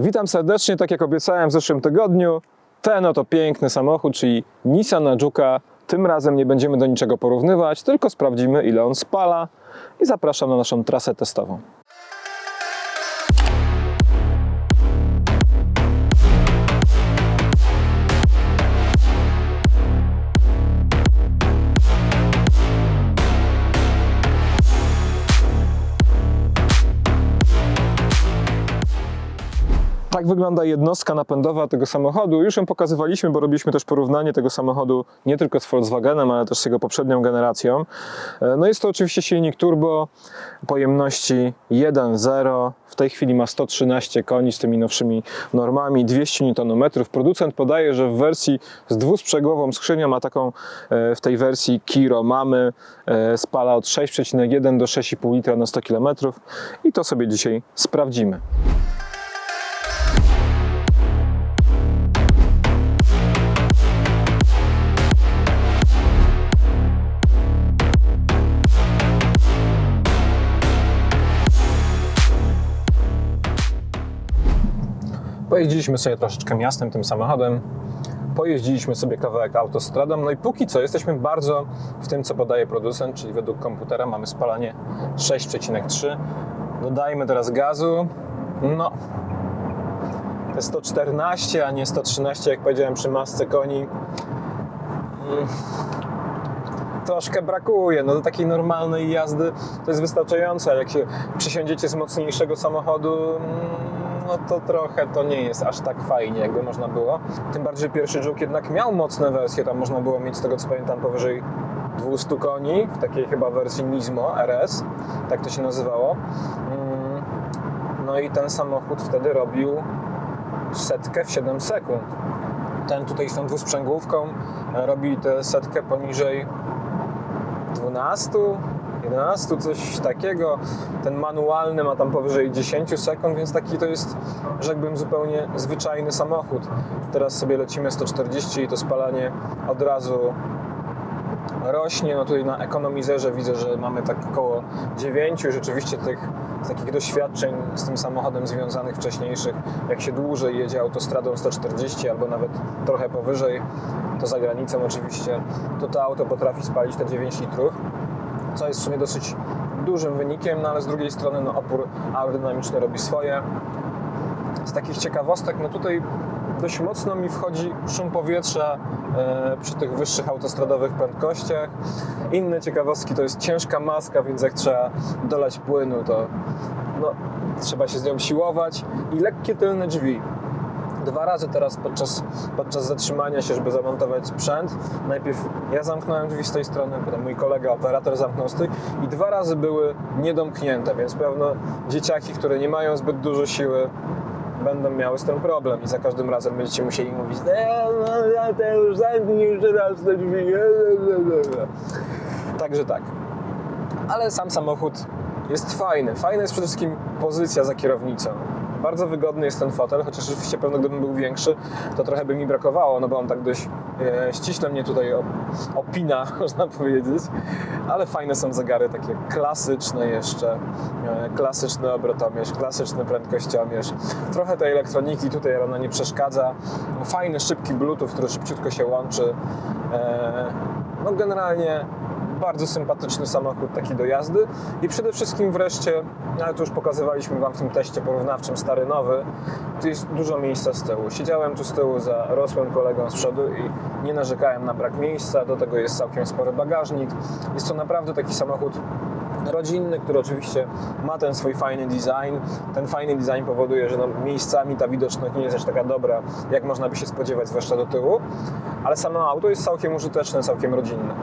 Witam serdecznie, tak jak obiecałem w zeszłym tygodniu. Ten oto piękny samochód, czyli Nissan Juke. Tym razem nie będziemy do niczego porównywać, tylko sprawdzimy ile on spala i zapraszam na naszą trasę testową. Tak wygląda jednostka napędowa tego samochodu. Już ją pokazywaliśmy, bo robiliśmy też porównanie tego samochodu nie tylko z Volkswagenem, ale też z jego poprzednią generacją. E, No jest to oczywiście silnik turbo pojemności 1.0. W tej chwili ma 113 koni z tymi nowszymi normami, 200 Nm. Producent podaje, że w wersji z dwusprzęgłową skrzynią, a taką e, w tej wersji Kiro mamy, e, spala od 6,1 do 6,5 litra na 100 km i to sobie dzisiaj sprawdzimy. Pojeździliśmy sobie troszeczkę miastem tym samochodem. Pojeździliśmy sobie kawałek autostradą. No i póki co jesteśmy bardzo w tym, co podaje producent, czyli według komputera mamy spalanie 6,3. Dodajmy teraz gazu. No, te 114, a nie 113, jak powiedziałem przy masce koni. Mm, Troszkę brakuje. No do takiej normalnej jazdy to jest wystarczające. Jak się przysiądziecie z mocniejszego samochodu, mm, no to trochę to nie jest aż tak fajnie, jakby można było. Tym bardziej pierwszy Juke jednak miał mocne wersje, tam można było mieć z tego co pamiętam powyżej 200 koni, w takiej chyba wersji Nismo RS, tak to się nazywało. Mm, No i ten samochód wtedy robił setkę w 7 sekund. Ten tutaj z tą dwusprzęgłówką e, robi tę setkę poniżej 12, 11, coś takiego. Ten manualny ma tam powyżej 10 sekund, więc taki to jest, rzekłbym, zupełnie zwyczajny samochód. Teraz sobie lecimy 140 i to spalanie od razu rośnie. No tutaj na ekonomizerze widzę, że mamy tak około 9. Rzeczywiście tych takich doświadczeń z tym samochodem związanych wcześniejszych, jak się dłużej jedzie autostradą 140 albo nawet trochę powyżej, to za granicą oczywiście, to to auto potrafi spalić te 9 litrów, co jest w sumie dosyć dużym wynikiem, no ale z drugiej strony no, opór aerodynamiczny robi swoje. Z takich ciekawostek, no tutaj dość mocno mi wchodzi szum powietrza e, przy tych wyższych autostradowych prędkościach. Inne ciekawostki to jest ciężka maska, więc jak trzeba dolać płynu, to no, trzeba się z nią siłować. I lekkie tylne drzwi. Dwa razy teraz podczas, podczas zatrzymania się, żeby zamontować sprzęt, najpierw ja zamknąłem drzwi z tej strony, potem mój kolega, operator zamknął z tej i dwa razy były niedomknięte, więc pewno dzieciaki, które nie mają zbyt dużo siły, będą miały z tym problem i za każdym razem będziecie musieli mówić eee, no, to już zamknij jeszcze raz te drzwi. Także tak. Ale sam samochód jest fajny. Fajna jest przede wszystkim pozycja za kierownicą. Bardzo wygodny jest ten fotel, chociaż oczywiście pewno gdybym był większy, to trochę by mi brakowało, no bo on tak dość e, ściśle mnie tutaj op- opina, można powiedzieć. Ale fajne są zegary, takie klasyczne jeszcze, e, klasyczny obrotomierz, klasyczny prędkościomierz. Trochę tej elektroniki tutaj ona nie przeszkadza. Fajny, szybki bluetooth, który szybciutko się łączy. E, no generalnie bardzo sympatyczny samochód taki do jazdy i przede wszystkim wreszcie, no ale to już pokazywaliśmy Wam w tym teście porównawczym stary nowy, tu jest dużo miejsca z tyłu. Siedziałem tu z tyłu za rosłym kolegą z przodu i nie narzekałem na brak miejsca, do tego jest całkiem spory bagażnik. Jest to naprawdę taki samochód rodzinny, który oczywiście ma ten swój fajny design. Ten fajny design powoduje, że no, miejscami ta widoczność nie jest aż taka dobra, jak można by się spodziewać, zwłaszcza do tyłu, ale samo auto jest całkiem użyteczne, całkiem rodzinne.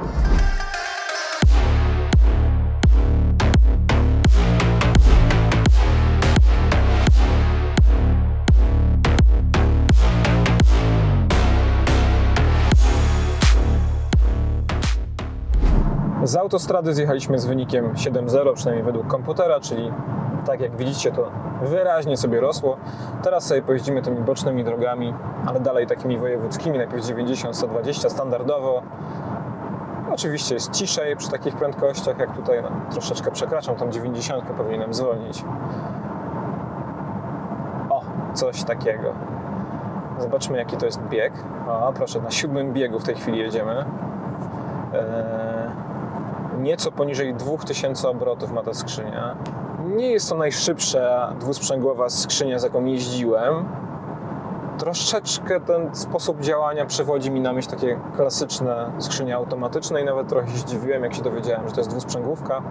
Z autostrady zjechaliśmy z wynikiem 7.0, przynajmniej według komputera, czyli tak jak widzicie to wyraźnie sobie rosło. Teraz sobie pojeździmy tymi bocznymi drogami, ale dalej takimi wojewódzkimi, najpierw 90-120 standardowo. Oczywiście jest ciszej przy takich prędkościach, jak tutaj no, troszeczkę przekraczam tą 90, powinienem zwolnić. O, coś takiego. Zobaczmy, jaki to jest bieg. O, proszę, na siódmym biegu w tej chwili jedziemy. Eee, nieco poniżej 2000 obrotów ma ta skrzynia. Nie jest to najszybsza dwusprzęgłowa skrzynia, z jaką jeździłem. Troszeczkę ten sposób działania przewodzi mi na myśl takie klasyczne skrzynie automatyczne i nawet trochę się zdziwiłem, jak się dowiedziałem, że to jest dwusprzęgłówka.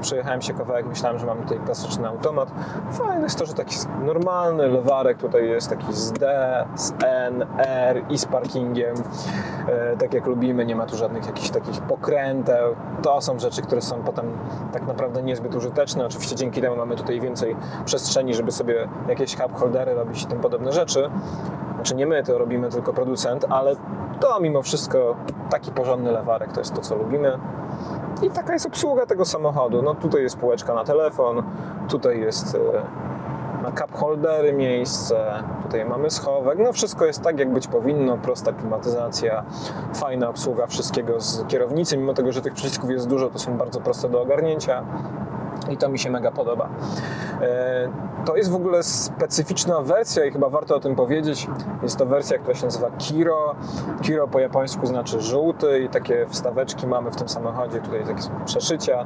Przejechałem się kawałek, myślałem, że mam tutaj klasyczny automat. Fajne jest to, że taki normalny lewarek tutaj jest taki z D, z N, R i z parkingiem. E, Tak jak lubimy, nie ma tu żadnych jakichś takich pokręteł. To są rzeczy, które są potem tak naprawdę niezbyt użyteczne. Oczywiście dzięki temu mamy tutaj więcej przestrzeni, żeby sobie jakieś cup holdery robić i tym podobne rzeczy. Znaczy nie my to robimy, tylko producent, ale to mimo wszystko taki porządny lewarek to jest to, co lubimy. I taka jest obsługa tego samochodu. No tutaj jest półeczka na telefon, tutaj jest e, na cup holdery miejsce, tutaj mamy schowek. No wszystko jest tak, jak być powinno. Prosta klimatyzacja, fajna obsługa wszystkiego z kierownicy. Mimo tego, że tych przycisków jest dużo, to są bardzo proste do ogarnięcia. I to mi się mega podoba. E, To jest w ogóle specyficzna wersja i chyba warto o tym powiedzieć. Jest to wersja, która się nazywa Kiro. Kiro po japońsku znaczy żółty i takie wstaweczki mamy w tym samochodzie. Tutaj takie są przeszycia.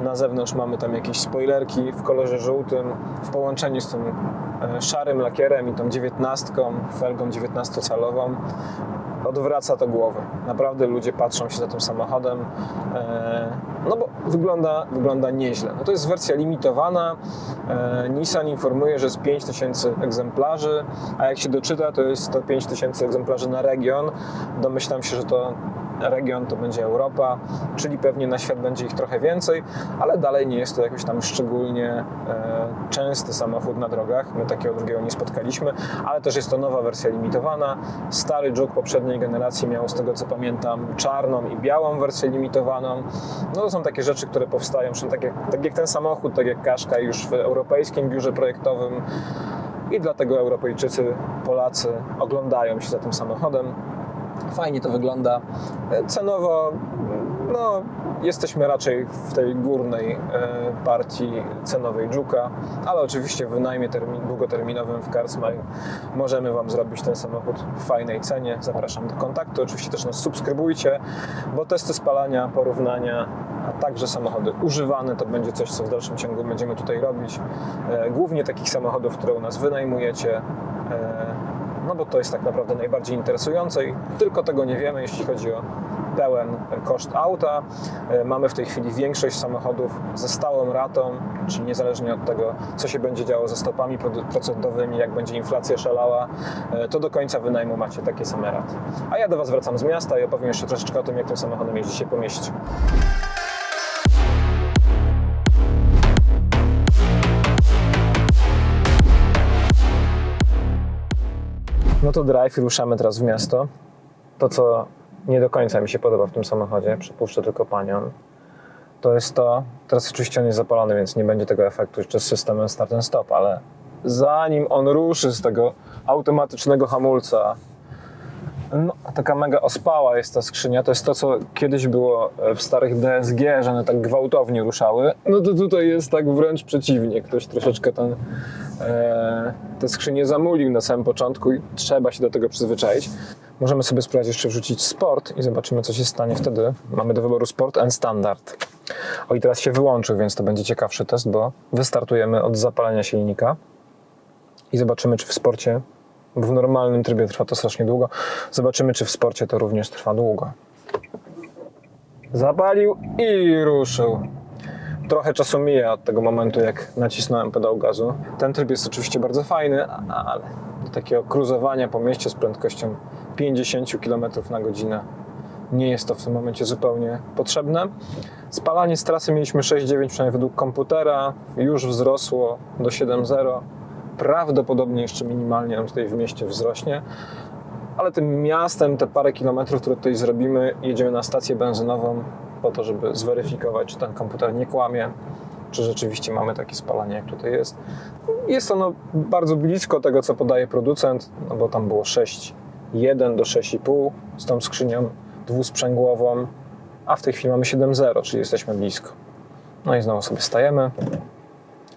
Na zewnątrz mamy tam jakieś spoilerki w kolorze żółtym w połączeniu z tym e, szarym lakierem i tą dziewiętnastką, felgą 19-calową odwraca to głowę. Naprawdę ludzie patrzą się za tym samochodem, e, no bo wygląda, wygląda nieźle. No to jest wersja limitowana. E, Nissan informuje, że jest 5000 egzemplarzy, a jak się doczyta, to jest to 5000 egzemplarzy na region. Domyślam się, że to region to będzie Europa, czyli pewnie na świat będzie ich trochę więcej, ale dalej nie jest to jakoś tam szczególnie e, częsty samochód na drogach. My takiego drugiego nie spotkaliśmy, ale też jest to nowa wersja limitowana. Stary Juke poprzedniej generacji miał, z tego co pamiętam, czarną i białą wersję limitowaną. No to są takie rzeczy, które powstają, tak jak, tak jak ten samochód, tak jak Kaszka już w europejskim biurze projektowym i dlatego Europejczycy, Polacy oglądają się za tym samochodem. Fajnie to wygląda. E, Cenowo, no, jesteśmy raczej w tej górnej e, partii cenowej Juka, ale oczywiście w wynajmie termin, długoterminowym w Carsmile możemy Wam zrobić ten samochód w fajnej cenie. Zapraszam do kontaktu. Oczywiście też nas subskrybujcie, bo testy spalania, porównania, a także samochody używane to będzie coś, co w dalszym ciągu będziemy tutaj robić. E, Głównie takich samochodów, które u nas wynajmujecie. No bo to jest tak naprawdę najbardziej interesujące i tylko tego nie wiemy, jeśli chodzi o pełen koszt auta. E, Mamy w tej chwili większość samochodów ze stałą ratą, czyli niezależnie od tego, co się będzie działo ze stopami procentowymi, jak będzie inflacja szalała, e, to do końca wynajmu macie takie same raty. A ja do Was wracam z miasta i opowiem jeszcze troszeczkę o tym, jak tym samochodem jeździcie po mieście. No to drive ruszamy teraz w miasto. To, co nie do końca mi się podoba w tym samochodzie, przypuszczę tylko panią, to jest to, teraz oczywiście on jest zapalony, więc nie będzie tego efektu jeszcze z systemem start and stop, ale zanim on ruszy z tego automatycznego hamulca, no, taka mega ospała jest ta skrzynia. To jest to, co kiedyś było w starych DSG, że one tak gwałtownie ruszały. No to tutaj jest tak wręcz przeciwnie. Ktoś troszeczkę ten, e, tę skrzynię zamulił na samym początku i trzeba się do tego przyzwyczaić. Możemy sobie spróbować jeszcze wrzucić sport i zobaczymy, co się stanie wtedy. Mamy do wyboru sport and standard. O i teraz się wyłączył, więc to będzie ciekawszy test, bo wystartujemy od zapalenia silnika i zobaczymy, czy w sporcie, w normalnym trybie trwa to strasznie długo, zobaczymy, czy w sporcie to również trwa długo. Zapalił i ruszył. Trochę czasu mija od tego momentu, jak nacisnąłem pedał gazu. Ten tryb jest oczywiście bardzo fajny, ale do takiego cruzowania po mieście z prędkością 50 km na godzinę nie jest to w tym momencie zupełnie potrzebne. Spalanie z trasy mieliśmy 6,9 przynajmniej według komputera, już wzrosło do 7,0. Prawdopodobnie jeszcze minimalnie nam tutaj w mieście wzrośnie, ale tym miastem, te parę kilometrów, które tutaj zrobimy, jedziemy na stację benzynową po to, żeby zweryfikować, czy ten komputer nie kłamie, czy rzeczywiście mamy takie spalanie, jak tutaj jest. Jest ono bardzo blisko tego, co podaje producent, no bo tam było 6,1 do 6,5 z tą skrzynią dwusprzęgłową, a w tej chwili mamy 7,0, czyli jesteśmy blisko. No i znowu sobie stajemy.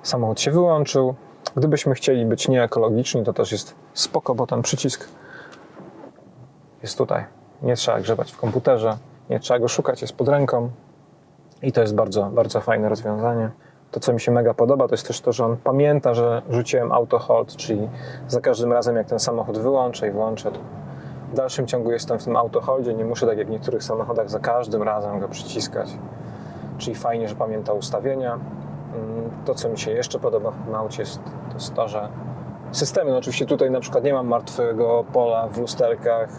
Samochód się wyłączył. Gdybyśmy chcieli być nieekologiczni, to też jest spoko, bo ten przycisk jest tutaj. Nie trzeba grzebać w komputerze, nie trzeba go szukać, jest pod ręką. I to jest bardzo, bardzo fajne rozwiązanie. To, co mi się mega podoba, to jest też to, że on pamięta, że rzuciłem auto hold, czyli za każdym razem, jak ten samochód wyłączę i włączę, to w dalszym ciągu jestem w tym auto holdzie, nie muszę tak jak w niektórych samochodach za każdym razem go przyciskać. Czyli fajnie, że pamięta ustawienia. Mm, To, co mi się jeszcze podoba w tym jest to, że systemy, no oczywiście tutaj na przykład nie mam martwego pola w lusterkach,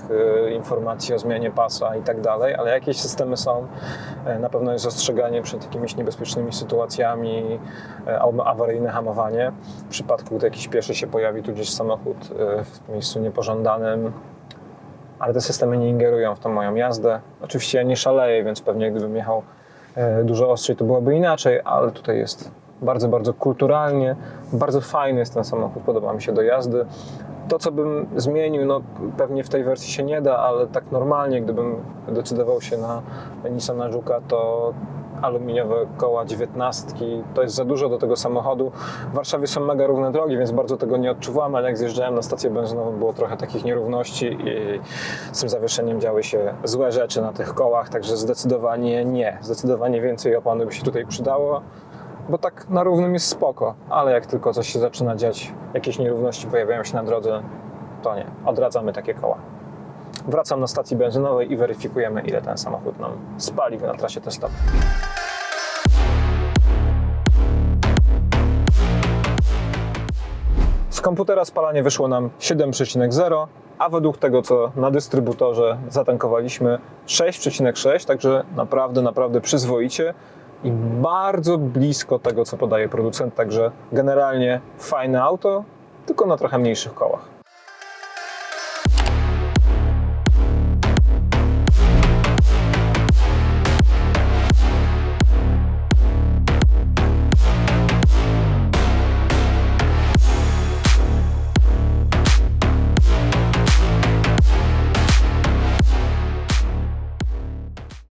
y, informacji o zmianie pasa i tak dalej, ale jakieś systemy są. E, Na pewno jest ostrzeganie przed jakimiś niebezpiecznymi sytuacjami, e, awaryjne hamowanie. W przypadku, gdy jakiś pieszy się pojawi tu gdzieś samochód e, w miejscu niepożądanym, ale te systemy nie ingerują w tą moją jazdę. Oczywiście ja nie szaleję, więc pewnie gdybym jechał dużo ostrzej, to byłoby inaczej, ale tutaj jest bardzo, bardzo kulturalnie. Bardzo fajny jest ten samochód, podoba mi się do jazdy. To, co bym zmienił, no pewnie w tej wersji się nie da, ale tak normalnie, gdybym decydował się na Nissana Juke'a, to aluminiowe koła dziewiętnastki, to jest za dużo do tego samochodu. W Warszawie są mega równe drogi, więc bardzo tego nie odczuwam, ale jak zjeżdżałem na stację benzynową, było trochę takich nierówności i z tym zawieszeniem działy się złe rzeczy na tych kołach, także zdecydowanie nie. Zdecydowanie więcej opony by się tutaj przydało, bo tak na równym jest spoko, ale jak tylko coś się zaczyna dziać, jakieś nierówności pojawiają się na drodze, to nie. Odradzamy takie koła. Wracam na stacji benzynowej i weryfikujemy, ile ten samochód nam spali na trasie testowej. Z komputera spalanie wyszło nam 7,0, a według tego, co na dystrybutorze zatankowaliśmy 6,6, także naprawdę, naprawdę przyzwoicie i bardzo blisko tego, co podaje producent, także generalnie fajne auto, tylko na trochę mniejszych kołach.